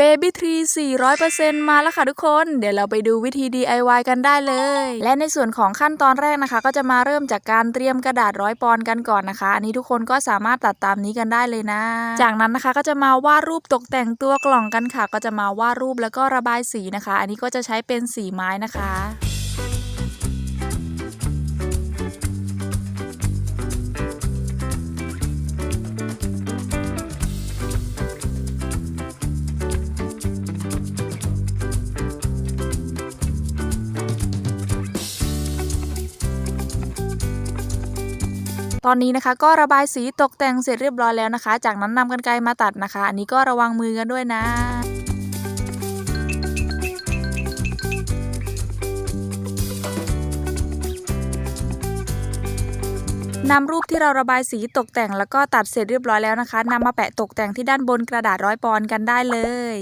เบบี้ทรี400%มาแล้วค่ะทุกคน เดี๋ยวเราไปดูวิธี DIY กันได้เลย และในส่วนของขั้นตอนแรกนะคะ ก็จะมาเริ่มจากการเตรียมกระดาษร้อยปอนกันก่อนนะคะ อันนี้ทุกคนก็สามารถตัดตามนี้กันได้เลยนะ จากนั้นนะคะก็จะมาวาดรูปตกแต่งตัวกล่องกันค่ะ ก็จะมาวาดรูปแล้วก็ระบายสีนะคะ อันนี้ก็จะใช้เป็นสีไม้นะคะ ตอนนี้นะคะก็ระบายสีตกแต่งเสร็จเรียบร้อยแล้วนะคะ จากนั้นนำกันไกรมาตัดนะคะ อันนี้ก็ระวังมือกันด้วยนะนำรูปที่เราระบายสีตกแต่งแล้วก็ตัดเสร็จเรียบร้อยแล้วนะคะนำมาแปะตกแต่งที่ด้านบนกระดาษร้อยปอนกันได้เลย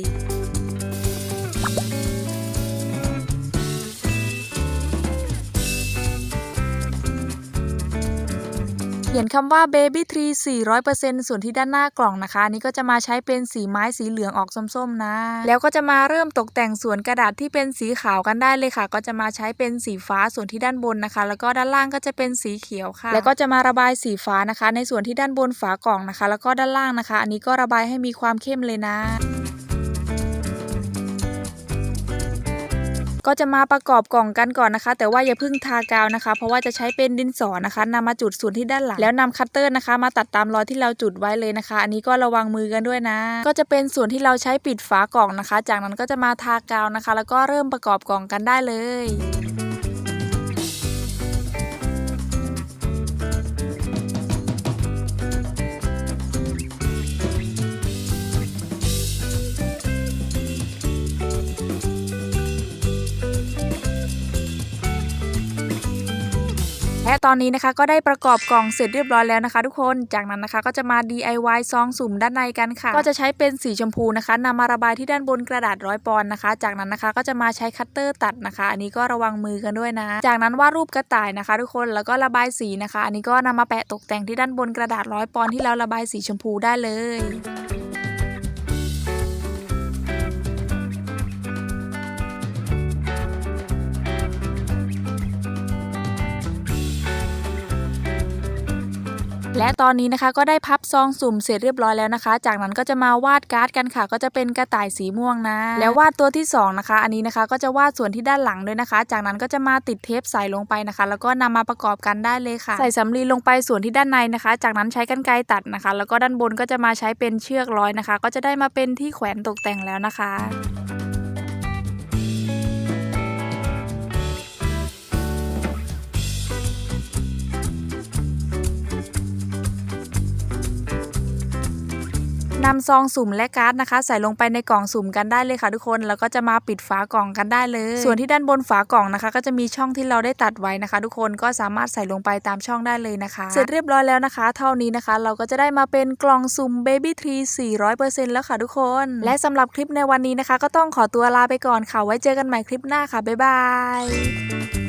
ขียนคำว่า baby tree 400%ส่วนที่ด้านหน้ากล่องนะคะอันนี้ก็จะมาใช้เป็นสีไม้สีเหลืองออกส้มๆนะ แล้วก็จะมาเริ่มตกแต่งส่วนกระดาษที่เป็นสีขาวกันได้เลยค่ะ ก็จะมาใช้เป็นสีฟ้าส่วนที่ด้านบนนะคะ แล้วก็ด้านล่างก็จะเป็นสีเขียวค่ะ แล้วก็จะมาระบายสีฟ้านะคะ ในส่วนที่ด้านบนฝากล่องนะคะ แล้วก็ด้านล่างนะคะ อันนี้ก็ระบายให้มีความเข้มเลยนะ ก็จะมาประกอบกล่องกันก่อนนะคะ แต่ว่าอย่าเพิ่งทากาวนะคะ เพราะว่าจะใช้เป็นดินสอนะคะนำมาจุดส่วนที่ด้านหลังแล้วนำคัตเตอร์นะคะ มาตัดตามรอยที่เราจุดไว้เลยนะคะ อันนี้ก็ระวังมือกันด้วยนะ ก็จะเป็นส่วนที่เราใช้ปิดฝากล่องนะคะ จากนั้นก็จะมาทากาวนะคะ แล้วก็เริ่มประกอบกล่องกันได้เลย และตอนนี้นะคะก็ได้ประกอบกล่องเสร็จเรียบร้อยแล้วนะคะ ทุกคนจากนั้นนะคะก็จะมา DIY ซองสุ่มด้านในกันค่ะ ก็จะใช้เป็นสีชมพูนะคะนำมาระบายที่ด้านบนกระดาษร้อยปอนนะคะ จากนั้นนะคะก็จะมาใช้คัตเตอร์ตัดนะคะ อันนี้ก็ระวังมือกันด้วยนะ จากนั้นวาดรูปกระต่ายนะคะ ทุกคนแล้วก็ระบายสีนะคะ อันนี้ก็นำมาแปะตกแต่งที่ด้านบนกระดาษร้อยปอนที่เราระบายสีชมพูได้เลย และตอนนี้นะคะก็ได้พับซองสุ่มเสร็จเรียบร้อยแล้วนะคะ จากนั้นก็จะมาวาดการ์ดกันค่ะ ก็จะเป็นกระต่ายสีม่วงนะ แล้ววาดตัวที่สองนะคะ อันนี้นะคะก็จะวาดส่วนที่ด้านหลังด้วยนะคะ จากนั้นก็จะมาติดเทปใส่ลงไปนะคะ แล้วก็นำมาประกอบกันได้เลยค่ะ ใส่สำลีลงไปส่วนที่ด้านในนะคะ จากนั้นใช้กรรไกรตัดนะคะ แล้วก็ด้านบนก็จะมาใช้เป็นเชือกร้อยนะคะ ก็จะได้มาเป็นที่แขวนตกแต่งแล้วนะคะ นำซองสุ่มและการ์ดนะคะ ใส่ลงไปในกล่องสุ่มกันได้เลยค่ะทุกคนแล้วก็จะมาปิดฝากล่องกันได้เลย ส่วนที่ด้านบนฝากล่องนะคะ ก็จะมีช่องที่เราได้ตัดไว้นะคะ ทุกคนก็สามารถใส่ลงไปตามช่องได้เลยนะคะ เสร็จเรียบร้อยแล้วนะคะ เท่านี้นะคะ เราก็จะได้มาเป็นกล่องสุ่ม Baby Tree 400%แล้วค่ะทุกคน และสำหรับคลิปในวันนี้นะคะ ก็ต้องขอตัวลาไปก่อนค่ะไว้เจอกันใหม่คลิปหน้าค่ะบ๊ายบาย